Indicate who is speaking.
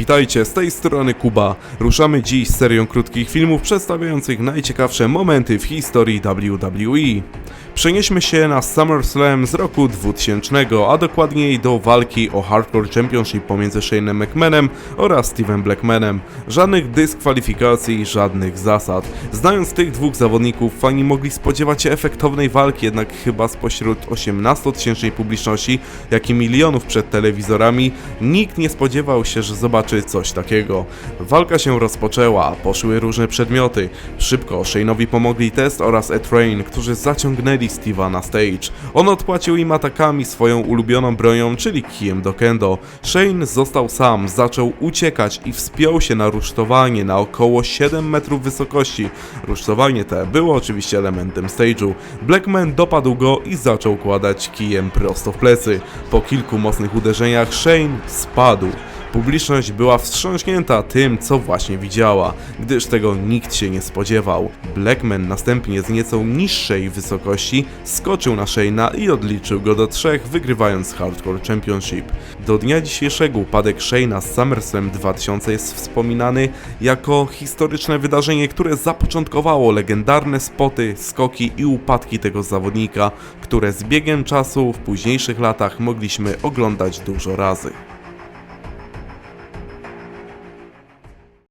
Speaker 1: Witajcie, z tej strony Kuba. Ruszamy dziś z serią krótkich filmów przedstawiających najciekawsze momenty w historii WWE. Przenieśmy się na SummerSlam z roku 2000, a dokładniej do walki o Hardcore Championship pomiędzy Shane'em McMahonem oraz Steve'em Blackmanem. Żadnych dyskwalifikacji, żadnych zasad. Znając tych dwóch zawodników, fani mogli spodziewać się efektownej walki, jednak chyba spośród 18-tysięcznej publiczności, jak i milionów przed telewizorami, nikt nie spodziewał się, że zobaczy coś takiego. Walka się rozpoczęła, poszły różne przedmioty. Szybko Shane'owi pomogli Test oraz A-Train, którzy zaciągnęli Steve'a na stage. On odpłacił im atakami swoją ulubioną bronią, czyli kijem do kendo. Shane został sam, zaczął uciekać i wspiął się na rusztowanie na około 7 metrów wysokości. Rusztowanie te było oczywiście elementem stage'u. Blackman dopadł go i zaczął kładać kijem prosto w plecy. Po kilku mocnych uderzeniach Shane spadł. Publiczność była wstrząśnięta tym, co właśnie widziała, gdyż tego nikt się nie spodziewał. Blackman następnie z nieco niższej wysokości skoczył na Shane'a i odliczył go do trzech, wygrywając Hardcore Championship. Do dnia dzisiejszego upadek Shane'a z SummerSlam 2000 jest wspominany jako historyczne wydarzenie, które zapoczątkowało legendarne spoty, skoki i upadki tego zawodnika, które z biegiem czasu w późniejszych latach mogliśmy oglądać dużo razy.